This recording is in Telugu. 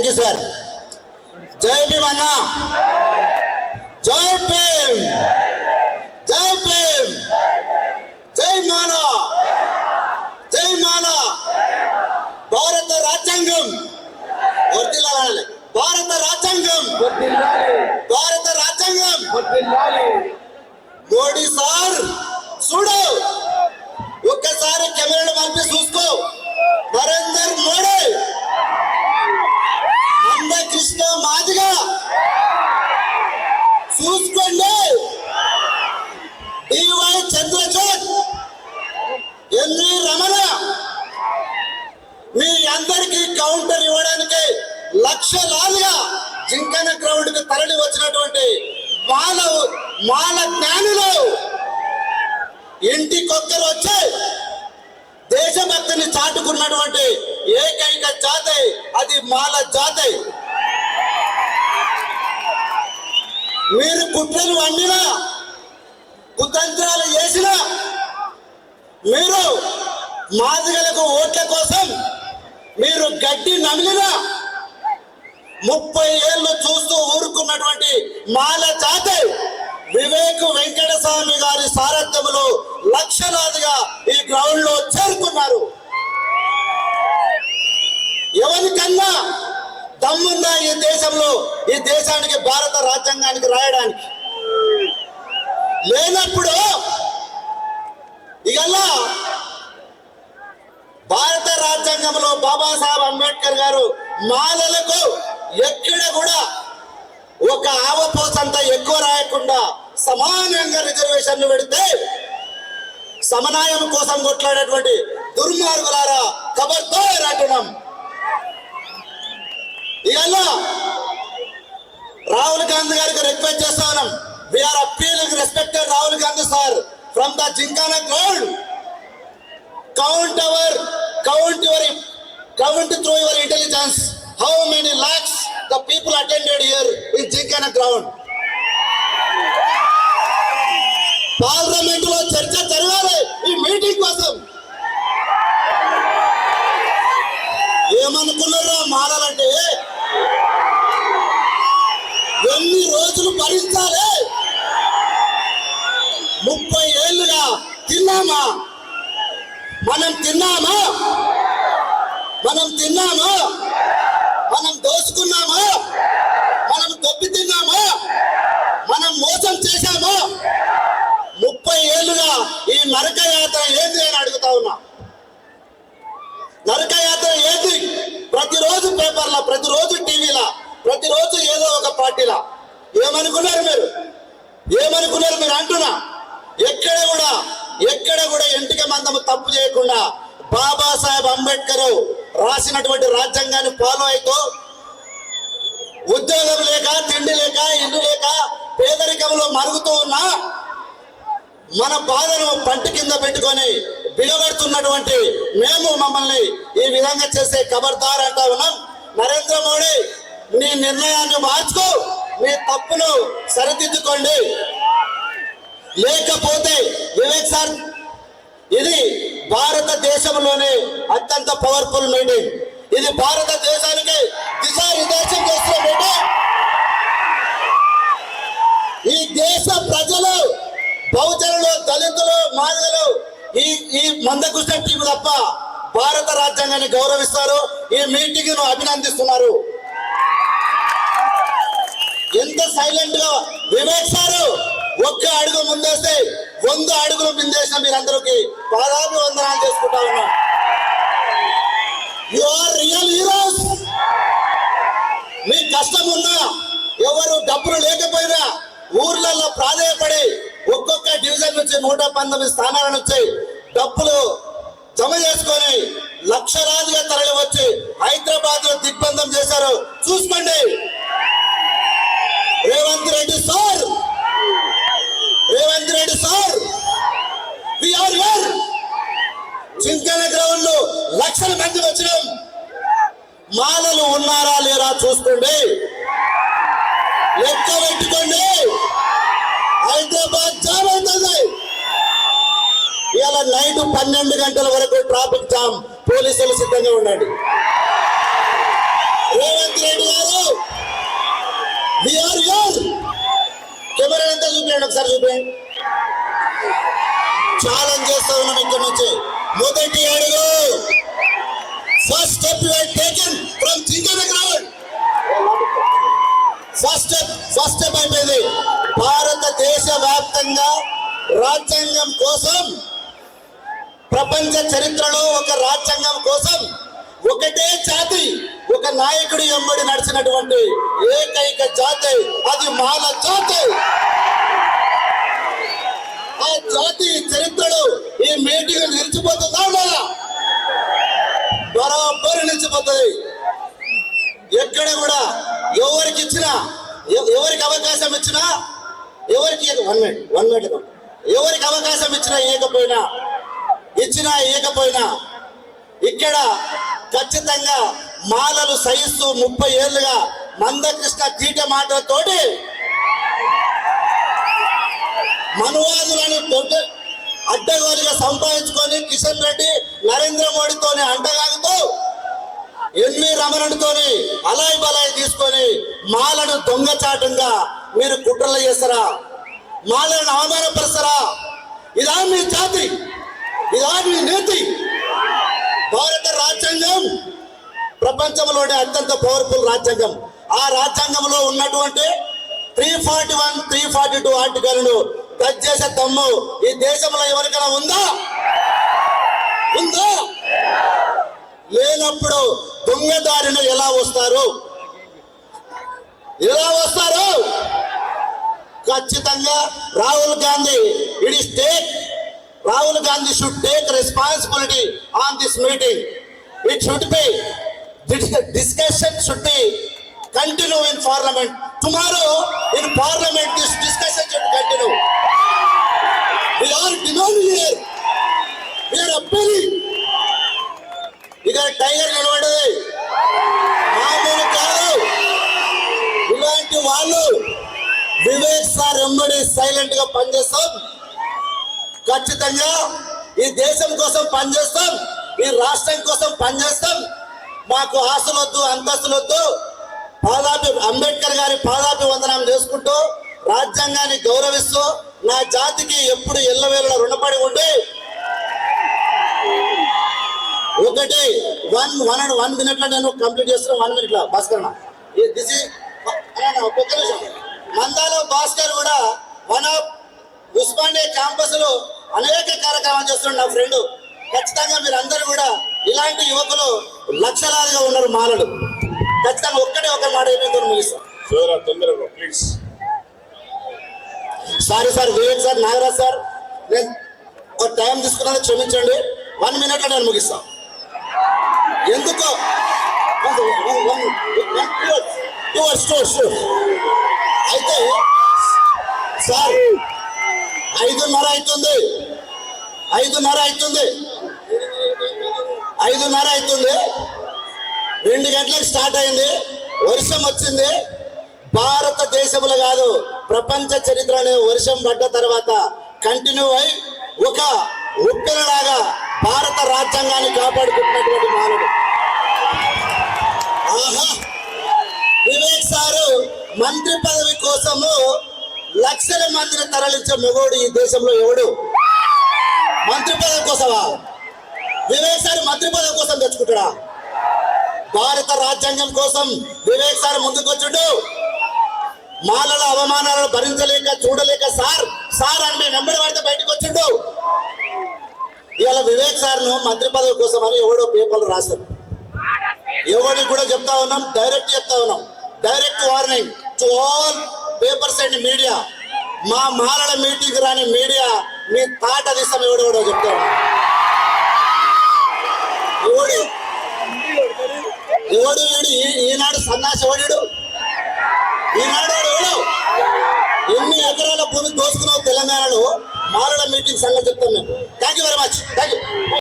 థ్యాంక్ యూ సార్ జై భీమ్ అన్న జై భీమ్ జై భీమ్ జై మాలా జై మాలా భారత రాజ్యాంగం వర్తిల్లాలి భారత రాజ్యాంగం భారత రాజ్యాంగం మోడీ సార్ చూడు ఒక్కసారి కెమెరాలు పంపి చూసుకో నరేందర్ మోడీ ఎన్ని రమణ మీ అందరికీ కౌంటర్ ఇవ్వడానికి లక్షలాదిగా జింకన గ్రౌండ్కి తరలి వచ్చినటువంటి మాల మాల జ్ఞానులు ఇంటికొక్కరు వచ్చి దేశభక్తిని చాటుకున్నటువంటి ఏకైక జాతి అది మాల జాతి. మీరు కుట్రలు వండినా కుతంత్రాలు చేసినా మీరు మాదిగలకు ఓట్ల కోసం మీరు గడ్డి నమిలినా ముప్పై ఏళ్ళు చూస్తూ ఊరుకున్నటువంటి మాల జాతి వివేక్ వెంకటస్వామి గారి సారథ్యంలో లక్షలాదిగా ఈ గ్రౌండ్లో చేరుకున్నారు. ఎవరికన్నా దమ్ముందా ఈ దేశంలో? ఈ దేశానికి భారత రాజ్యాంగానికి రాయడానికి? లేనప్పుడు ఇగల్లా. భారత రాజ్యాంగంలో బాబాసాహెబ్ అంబేద్కర్ గారు మాలలకు ఎక్కడ కూడా ఒక ఆవపోసంత ఎక్కువ రాయకుండా సమానంగా రిజర్వేషన్లు పెడితే సమన్వయం కోసం కొట్లాడేటువంటి దుర్మార్గులారా కబర్తో రాటడం ఇవల్ల రాహుల్ గాంధీ గారికి రిక్వెస్ట్ చేస్తా ఉన్నాం. We are appealing respected Rahul Gandhi sir from the gymkhana ground count our count your count through your intelligence how many lakhs the people attended here in Jinkana ground పార్లమెంట్లో చర్చ జరగాలి ఈ మీటింగ్ కోసం మనం తిన్నామా? మనం తిన్నామా? మనం దోచుకున్నామా మనం దొబ్బి తిన్నామా? మనం మోసం చేశామా? ముప్పై ఏళ్ళుగా ఈ నరక యాత్ర ఏంది అని అడుగుతా ఉన్నా. నరక యాత్ర ఏంది? ప్రతిరోజు పేపర్లా ప్రతిరోజు టీవీలా ప్రతిరోజు ఏదో ఒక పార్టీలా. ఏమనుకున్నారు మీరు? ఏమనుకున్నారు మీరు అంటున్నా? ఎక్కడ కూడా ఎక్కడ కూడా ఇంటికి మందము తప్పు చేయకుండా బాబాసాహెబ్ అంబేద్కర్ రాసినటువంటి రాజ్యాంగాన్ని ఫాలో అవుతూ ఉద్యోగం లేక తిండి లేక ఇల్లు లేక పేదరికంలో మరుగుతూ ఉన్నా మన బాధను పంటి కింద పెట్టుకొని బిగబడుతున్నటువంటి మేము మమ్మల్ని ఈ విధంగా చేసే ఖబర్దార్ అంటా ఉన్నాం. నరేంద్ర మోడీ నీ నిర్ణయాన్ని మార్చుకో మీ తప్పును సరిదిద్దుకోండి. లేకపోతే ఇది భారతదేశంలోనే అత్యంత పవర్ఫుల్ మీటింగ్ ఇది భారతదేశానికి దిశానిర్దేశం చేస్తున్న మీటింగ్ ఈ దేశ ప్రజలు బహుజనులు దళితులు మాదిగలు ఈ ఈ మందకృష్ణ టీం తప్ప భారత రాజ్యాంగాన్ని గౌరవిస్తారు. ఈ మీటింగ్ను అభినందిస్తున్నారు. ఎంత సైలెంట్గా వివేక్ సారు ఒక్క అడుగు ముందేస్తే వంద అడుగులు ముందేసిన మీరందరికి పాదాభివందనాలు చేసుకుంటా ఉన్నాం. యు ఆర్ రియల్ హీరోస్ మీ కష్టం ఉన్నా ఎవరు డబ్బులు లేకపోయినా ఊర్లలో ప్రాధాయపడి ఒక్కొక్క డివిజన్ నుంచి నూట పంతొమ్మిది స్థానాల నుంచి డబ్బులు జమ చేసుకొని లక్షలాదిగా తరలి వచ్చి హైదరాబాద్లో దిగ్బంధం చేశారు. చూసుకోండి. ఉన్నారా చూసుకోండి లెక్క పెట్టుకోండి. హైదరాబాద్ జామ్ అవుతుంది. ఇవాళ నైట్ పన్నెండు గంటల వరకు ట్రాఫిక్ జామ్. పోలీసులు సిద్ధంగా ఉండండి. రేవంత్ రెడ్డి గారు వీఆర్ యూర్ కెమెరా ఎంత చూపించండి ఒకసారి చూపించండి ఛాలెంజ్ చేస్తా ఉన్నాం ఇక్కడ నుంచి. మొదటి అడుగు. First step you taken from thinking ground first first step అయిపోయింది భారతదేశ వ్యాప్తంగా రాజ్యాంగం కోసం ప్రపంచ చరిత్రలో ఒక రాజ్యాంగం కోసం ఒకటే జాతి ఒక నాయకుడి వెంబడి నడిచినటువంటి ఏకైక జాతి అది మాల జాతి. ఆ జాతి చరిత్రలో ఈ మీటింగ్ నిలిచిపోతుందా ఉండదా బరాబరి నిలిచిపోతుంది. ఎక్కడ కూడా ఎవరికి ఇచ్చినా ఎవరికి అవకాశం ఇచ్చినా ఎవరికి వన్ మినిట్ వన్ మినిట్ ఎవరికి అవకాశం ఇచ్చినా ఇవ్వకపోయినా ఇచ్చినా ఇవ్వకపోయినా ఇక్కడ ఖచ్చితంగా మాలలు సహిస్తూ ముప్పై ఏళ్ళుగా మందకృష్ణ తీట మాటలతోటి మనువాదులను అడ్డగోలుగా సంపాదించుకొని కిషన్ రెడ్డి నరేంద్ర మోడీతోనే అంటగాగుతూ ఎన్ని రమణుడితోని అలాయి బలాయి తీసుకొని మాలను దొంగచాటంగా మీరు కుట్రలు చేస్తారా? మాలను అవమానపరుస్తారా? ఇదా మీ జాతి ఇదా మీ నీతి. భారత రాజ్యాంగం ప్రపంచంలోనే అత్యంత పవర్ఫుల్ రాజ్యాంగం. ఆ రాజ్యాంగంలో ఉన్నటువంటి three forty one three forty two ఆర్టికల్ను touch చేసే తమ్ము ఈ దేశంలో ఎవరికైనా ఉందా లేనప్పుడు దొంగదారిన ఎలా వస్తారు? ఎలా వస్తారు? ఖచ్చితంగా Rahul Gandhi it is take Rahul Gandhi should take responsibility on this meeting it should be discussion should be continue in parliament tomorrow in parliament this discussion should continue we are demanding here. We are appealing. ఇక్కడ టైగర్ నిలబడేది. మామూలు కాదు. ఇలాంటి వాళ్ళు వివేక్ సార్ ఎంబడి సైలెంట్గా పనిచేస్తాం. ఖచ్చితంగా ఈ దేశం కోసం పనిచేస్తాం. ఈ రాష్ట్రం కోసం పనిచేస్తాం. మాకు ఆశలు వద్దు అంతస్తులు వద్దు పాదాపి అంబేద్కర్ గారి పాదాపి వందనం చేసుకుంటూ రాజ్యాంగాన్ని గౌరవిస్తూ నా జాతికి ఎప్పుడు ఎల్లవేళ రుణపడి ఉండి ఒకటి వన్ వన్ అండ్ వన్ మినిట్లో నేను కంప్లీట్ చేస్తున్నా వన్ మినిట్లో భాస్కర్ దిస్ ఒక్క నిమిషం. మందాల భాస్కర్ కూడా వన్ ఆఫ్ ఉస్మానియా క్యాంపస్లో అనేక కార్యక్రమాలు చేస్తున్నారు నా ఫ్రెండ్ ఖచ్చితంగా మీరు అందరూ కూడా ఇలాంటి యువకులు లక్షలాదిగా ఉన్నారు మాలలు. ఖచ్చితంగా ఒక్కటే ఒక మాట అయిపోయిందో ముగిస్తాం please sorry sir Vivek sir Nagaraj sir. నేను ఒక టైం తీసుకున్నాను క్షమించండి. వన్ మినిట్లో నేను ముగిస్తాను ఎందుకు? అయితే సార్ ఐదున్నర అవుతుంది. ఐదున్నర అవుతుంది. ఐదున్నర అవుతుంది. రెండు గంటలకు స్టార్ట్ అయింది. వర్షం వచ్చింది. భారతదేశంలో కాదు ప్రపంచ చరిత్రలో వర్షం పడ్డ తర్వాత కంటిన్యూ అయి ఒక ఉప్పెనలాగా భారత రాజ్యాంగాన్ని కాపాడుకుంటున్నటువంటి మానవుడు. వివేక్ సారు మంత్రి పదవి కోసము లక్షల మందిని తరలించే మొగోడు ఈ దేశంలో ఎవడు? మంత్రి పదవి కోసమా? వివేక్ సార్ మంత్రి పదవి కోసం తెచ్చుకుంటాడా? భారత రాజ్యాంగం కోసం వివేక్ సార్ ముందుకొచ్చుడు. మాలల అవమానాలను భరించలేక చూడలేక సార్ సార్ అని మేము వెంబడి పడితే బయటకు వచ్చిండు ఇవాళ వివేక్ సార్ను మంత్రి పదవి కోసం అని ఎవడో పేపర్లు రాశారు ఎవరికి కూడా చెప్తా ఉన్నాం డైరెక్ట్ చెప్తా ఉన్నాం. Direct warning to all papers and media మా మారల మీటింగ్ రాని మీడియా మీ తాట దిశం ఎవడు కూడా చెప్తా ఉన్నాం ఎవడు? ఎవడు వీడు? ఈనాడు సన్నాసి ఓడాడు ఈనాడు వాడు ఎవడు? ఎన్ని ఎకరాల భూమి దోసుకున్నావు తెలంగాణలో? మారల మీటింగ్ సంగతి చెప్తాం మేము thank you very much thank you